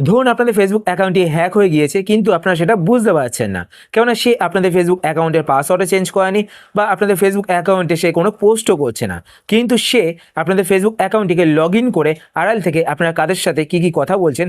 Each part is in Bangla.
ধরুন আপনাদের ফেসবুক অ্যাকাউন্টটি হ্যাক হয়ে গিয়েছে, কিন্তু আপনারা সেটা বুঝতে পারছেন না। কেননা সে আপনাদের ফেসবুক অ্যাকাউন্টের পাসওয়ার্ডও চেঞ্জ করেনি বা আপনাদের ফেসবুক অ্যাকাউন্টে সে কোনো পোস্টও করছে না। কিন্তু সে আপনাদের ফেসবুক অ্যাকাউন্টটিকে লগ করে আড়াল থেকে আপনারা কাদের সাথে কি কি কথা বলছেন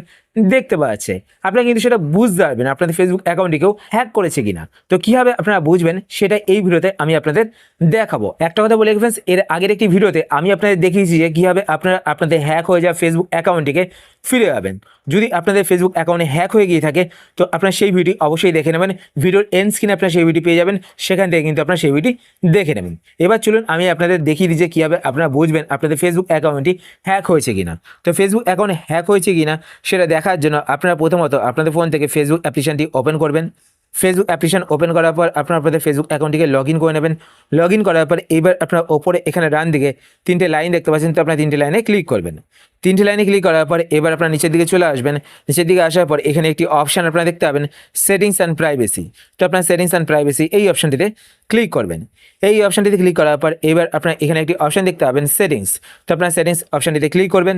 দেখতে পাচ্ছে। আপনারা কিন্তু সেটা বুঝতে পারবেন আপনাদের ফেসবুক অ্যাকাউন্টটিকেও হ্যাক করেছে কিনা। তো কীভাবে আপনারা বুঝবেন সেটা এই ভিডিওতে আমি আপনাদের দেখাবো। একটা কথা বলে ফ্রেন্ডস এর আগের একটি ভিডিওতে আমি আপনাদের দেখিয়েছি যে কীভাবে আপনারা, আপনাদের হ্যাক হয়ে যাওয়া ফেসবুক অ্যাকাউন্টটিকে ফিরে যাবেন যদি আপনাদের ফেসবুক অ্যাকাউন্টে হ্যাক হয়ে গিয়ে থাকে, তো আপনার সেই ভিডিও অবশ্যই দেখে নেবেন। ভিডিওর এন্ড স্ক্রিনে আপনার সেই ভিডিও পেয়ে যাবেন, সেখান থেকে কিন্তু আপনার সেই ভিডিও দেখে নেবেন। এবার চলুন আমি আপনাদের দেখিয়ে দিই যে কীভাবে আপনারা বুঝবেন আপনাদের ফেসবুক অ্যাকাউন্টটি হ্যাক হয়েছে কিনা। তো ফেসবুক অ্যাকাউন্ট হ্যাক হয়েছে কিনা, সেটা দেখার জন্য আপনারা প্রথমত আপনাদের ফোন থেকে ফেসবুক অ্যাপ্লিকেশনটি ওপেন করবেন। ফেসবুক অ্যাপ্লিকেশন ওপেন করার পর আপনারা আপনাদের ফেসবুক অ্যাকাউন্টটিকে লগ ইন করে নেবেন। লগ ইন করার পর এবার আপনার ওপরে এখানে ডান দিকে তিনটে লাইন দেখতে পাচ্ছেন, তো আপনার তিনটে লাইনে ক্লিক করবেন। তিনটে লাইনে ক্লিক করার পর এবার আপনার নিচের দিকে চলে আসবেন। নিচের দিকে আসার পর এখানে একটি অপশান আপনারা দেখতে পাবেন সেটিংস অ্যান্ড প্রাইভেসি তো আপনার সেটিংস অ্যান্ড প্রাইভেসি এই অপশানটিতে ক্লিক করবেন। এই অপশানটিতে ক্লিক করার পর এবার আপনার এখানে একটি অপশান দেখতে পাবেন সেটিংস তো আপনার সেটিংস অপশানটিতে ক্লিক করবেন।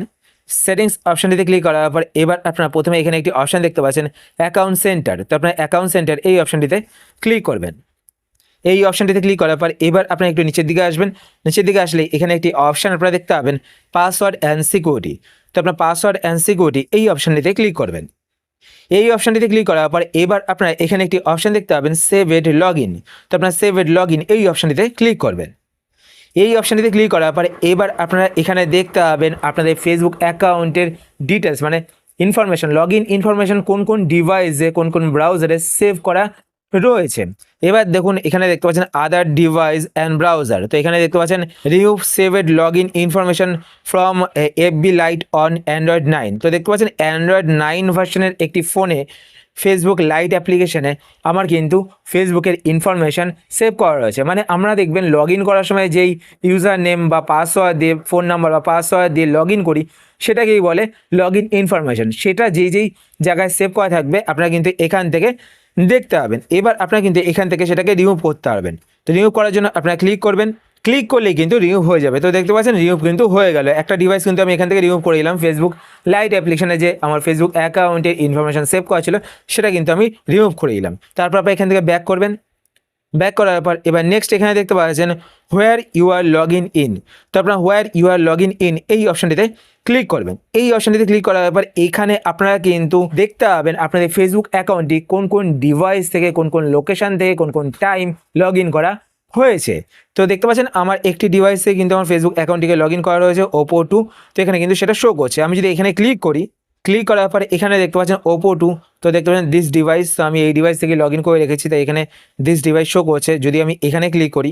সেটিংস অপশানটিতে ক্লিক করার পর এবার আপনারা প্রথমে এখানে একটি অপশান দেখতে পাচ্ছেন অ্যাকাউন্ট সেন্টার তো আপনার অ্যাকাউন্ট সেন্টার এই অপশানটিতে ক্লিক করবেন। এই অপশানটিতে ক্লিক করার পর এবার আপনারা একটু নিচের দিকে আসবেন। নিচের দিকে আসলে এখানে একটি অপশান আপনারা দেখতে পাবেন পাসওয়ার্ড অ্যান্ড সিকিউরিটি তো আপনার পাসওয়ার্ড অ্যান্ড সিকিউরিটি এই অপশানটিতে ক্লিক করবেন। এই অপশানটিতে ক্লিক করার পর এবার আপনারা এখানে একটি অপশান দেখতে পাবেন সেভ এড লগ ইন তো আপনার সেভ এড লগ ইন এই অপশানটিতে ক্লিক করবেন। এই অপশানটিতে ক্লিক করার পরে এবার আপনারা এখানে দেখতে পাবেন আপনাদের ফেসবুক অ্যাকাউন্টের ডিটেলস মানে ইনফরমেশন লগ ইন ইনফরমেশন কোন কোন ডিভাইসে কোন কোন ব্রাউজারে সেভ করা রয়েছে। এবার দেখুন, এখানে দেখতে পাচ্ছেন আদার ডিভাইস অ্যান্ড ব্রাউজার তো এখানে দেখতে পাচ্ছেন remove saved log in information from F B lite on Android nine তো দেখতে পাচ্ছেন অ্যান্ড্রয়েড নাইন ভার্সনের একটি ফোনে ফেসবুক লাইট অ্যাপ্লিকেশনে আমার কিন্তু ফেসবুকের ইনফরমেশান সেভ করা রয়েছে। মানে আমরা দেখবেন লগ করার সময় যেই ইউজার নেম বা পাসওয়ার্ড দিয়ে ফোন নাম্বার বা পাসওয়ার্ড দিয়ে লগ করি, সেটাকেই বলে লগ ইন ইনফরমেশান সেটা যেই যেই জায়গায় সেভ করা থাকবে, আপনারা কিন্তু এখান থেকে দেখতে পাবেন এবার আপনার কিন্তু এখান থেকে সেটাকে রিমুভ করতে পারবেন। তো রিমুভ করার জন্য আপনারা ক্লিক করবেন। ক্লিক করলেই কিন্তু রিমুভ হয়ে যাবে। তো দেখতে পাচ্ছেন রিমুভ কিন্তু হয়ে গেল। একটা ডিভাইস কিন্তু আমি এখান থেকে রিমুভ করে দিলাম ফেসবুক লাইট অ্যাপ্লিকেশনে যে আমার ফেসবুক অ্যাকাউন্টের ইনফরমেশন সেভ করা ছিল, সেটা কিন্তু আমি রিমুভ করে দিলাম। তারপর আপনি এখান থেকে ব্যাক করবেন। ব্যাক করার পর এবার নেক্সট এখানে দেখতে পাচ্ছেন where you are log in in তো আপনার where you are log in in এই অপশানটিতে ক্লিক করবেন। এই অপশানটিতে ক্লিক করার পর এখানে আপনারা কিন্তু দেখতে পাবেন আপনাদের ফেসবুক অ্যাকাউন্টটি কোন কোন ডিভাইস থেকে, কোন কোন লোকেশান থেকে, কোন কোন টাইম লগ ইন করা হয়েছে। তো দেখতে পাচ্ছেন আমার একটি ডিভাইসে কিন্তু আমার ফেসবুক অ্যাকাউন্টটিকে লগ ইন করা রয়েছে ওপো টু তো এখানে কিন্তু সেটা শো করছে। আমি যদি এখানে ক্লিক করি ক্লিক করার পর এখানে দেখতে পাচ্ছেন ওপো টু তো দেখতে পাচ্ছেন দিস ডিভাইস তো আমি এই ডিভাইস থেকে লগ করে রেখেছি, তাই এখানে দিস ডিভাইস শো করছে। যদি আমি এখানে ক্লিক করি,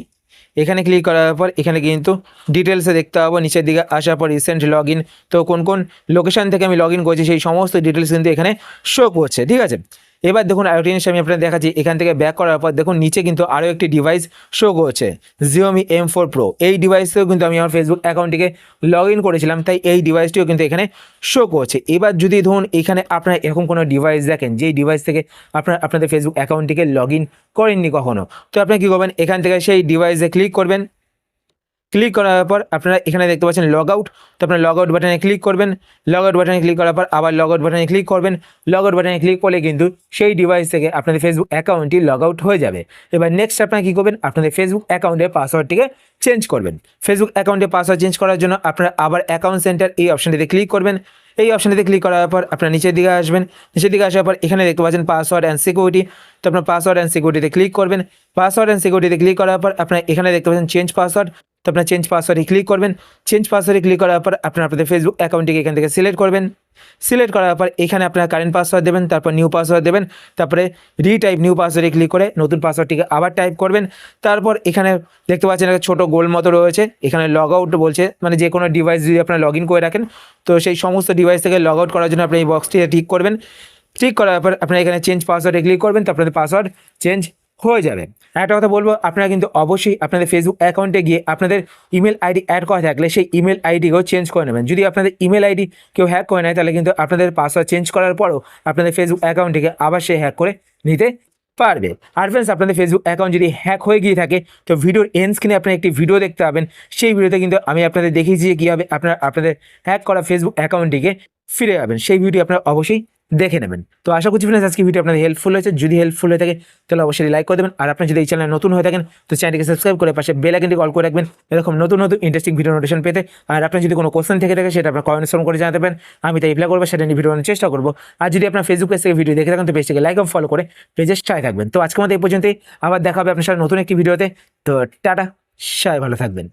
এখানে ক্লিক করার পর এখানে কিন্তু ডিটেলসে দেখতে পাবো, নিচের দিকে আসার পর রিসেন্ট লগ তো কোন কোন লোকেশান থেকে আমি লগ ইন করছি, সেই সমস্ত ডিটেলস কিন্তু এখানে শো করছে, ঠিক আছে? এবার দেখুন আরেকটি জিনিস আমি আপনাদের দেখাচ্ছি, এখান থেকে ব্যাক করার পর দেখুন নিচে কিন্তু আরও একটি ডিভাইস শো করছে জিওমি এম ফোর প্রো এই ডিভাইসেও কিন্তু আমি আমার ফেসবুক অ্যাকাউন্টটিকে লগ ইন করেছিলাম, তাই এই ডিভাইসটিও কিন্তু এখানে শো করছে। এবার যদি ধরুন এখানে আপনারা এরকম কোনো ডিভাইস দেখেন, যেই ডিভাইস থেকে আপনারা আপনাদের ফেসবুক অ্যাকাউন্টটিকে লগ ইন করেননি কখনো, তো আপনি কী করবেন? এখান থেকে সেই ডিভাইসে ক্লিক করবেন ক্লিক করার পর আপনারা এখানে দেখতে পাচ্ছেন লগ আউট তো আপনারা লগ আউট বাটনে ক্লিক করবেন। লগ আউট বাটনে ক্লিক করার পর আবার লগ আউট বাটনে ক্লিক করবেন। লগ আউট বাটনে ক্লিক করলে কিন্তু সেই ডিভাইস থেকে আপনাদের ফেসবুক অ্যাকাউন্টটি লগ আউট হয়ে যাবে। এবার নেক্সট আপনারা কী করবেন? আপনাদের ফেসবুক অ্যাকাউন্টের পাসওয়ার্ডটিকে চেঞ্জ করবেন। ফেসবুক অ্যাকাউন্টের পাসওয়ার্ড চেঞ্জ করার জন্য আপনারা আবার অ্যাকাউন্ট সেন্টার এই অপশানটিতে ক্লিক করবেন। এই অপশানটিতে ক্লিক করার পর আপনার নিচের দিকে আসবেন। নিচের দিকে আসার পর এখানে দেখতে পাচ্ছেন পাসওয়ার্ড অ্যান্ড সিকিউরিটি তো আপনার পাসওয়ার্ড অ্যান্ড সিকিউরিটিতে ক্লিক করবেন। পাসওয়ার্ড অ্যান্ড সিকিউরিটিতে ক্লিক করার পর আপনার এখানে দেখতে পাচ্ছেন চেঞ্জ পাসওয়ার্ড তো আপনার চেঞ্জ পাসওয়ার্ডে ক্লিক করবেন। চেঞ্জ পাসওয়ার্ডে ক্লিক করার পর আপনার আপনাদের ফেসবুক অ্যাকাউন্টটিকে এখান থেকে সিলেক্ট করবেন। সিলেক্ট করার পর এখানে আপনার কারেন্ট পাসওয়ার্ড দেবেন, তারপর নিউ পাসওয়ার্ড দেবেন, তারপরে রিটাইপ নিউ পাসওয়ার্ডে ক্লিক করে নতুন পাসওয়ার্ডটিকে আবার টাইপ করবেন। তারপর এখানে দেখতে পাচ্ছেন একটা ছোটো গোল মতো রয়েছে, এখানে লগ আউট বলছে মানে যে কোনো ডিভাইস যদি আপনার লগ করে রাখেন, তো সেই সমস্ত ডিভাইস থেকে লগ আউট করার জন্য আপনি এই বক্সটি ঠিক করবেন। ঠিক করার পর আপনারা এখানে চেঞ্জ পাসওয়ার্ডে ক্লিক করবেন তো আপনাদের পাসওয়ার্ড চেঞ্জ হয়ে যাবে। একটা কথা বলব, আপনারা কিন্তু অবশ্যই আপনাদের ফেসবুক অ্যাকাউন্টে গিয়ে আপনাদের ইমেল আইডি অ্যাড করা থাকলে সেই ইমেল আইডিকেও চেঞ্জ করে নেবেন। যদি আপনাদের ইমেল আইডি কেউ হ্যাক করে নেয়, তাহলে কিন্তু আপনাদের পাসওয়ার্ড চেঞ্জ করার পরও আপনাদের ফেসবুক অ্যাকাউন্টটিকে আবার সে হ্যাক করে নিতে পারবে। আর ফ্রেন্ডস আপনাদের ফেসবুক অ্যাকাউন্ট যদি হ্যাক হয়ে গিয়ে থাকে, তো ভিডিওর এন্ড স্ক্রিনে আপনারা একটি ভিডিও দেখতে পাবেন। সেই ভিডিওতে কিন্তু আমি আপনাদের দেখিয়েছি যে কীভাবে আপনারা, আপনাদের হ্যাক করা ফেসবুক অ্যাকাউন্টটিকে ফিরে যাবেন সেই ভিডিও আপনারা অবশ্যই দেখে নেবেন। তো আশা করছি ফ্রেন্ডস আজকে ভিডিও আপনাদের হেল্পফুল হয়েছে। যদি হেল্পফুল হয়ে থাকে, তাহলে অবশ্যই লাইক করে দেবেন। আর আপনি যদি এই চ্যানেলে নতুন হয়ে থাকেন, তো চ্যানেলটিকে সাবস্ক্রাইব করে পাশে বেল আইকনটি কল করে রাখবেন। এরকম নতুন নতুন ইন্টারেস্টিং ভিডিও নোটিশন পেতে। আর আপনার যদি কোনো কোশ্চেন থেকে থাকে, সেটা আপনার কমেন্টস করে জানাতে পারেন। আমি তাই রিপ্লাই করব, সেটা নিয়ে ভিডিও চেষ্টা করব। আর যদি আপনার ফেসবুক পেজ থেকে ভিডিও দেখে থাকেন, তো পেজটিকে লাইক ফলো করে পেজে সাথে থাকবেন। তো আজকে আমাদের এই পর্যন্তই। আবার দেখা হবে আপনার সাথে নতুন একটি ভিডিওতে তো টাটা, সবাই ভালো থাকবেন।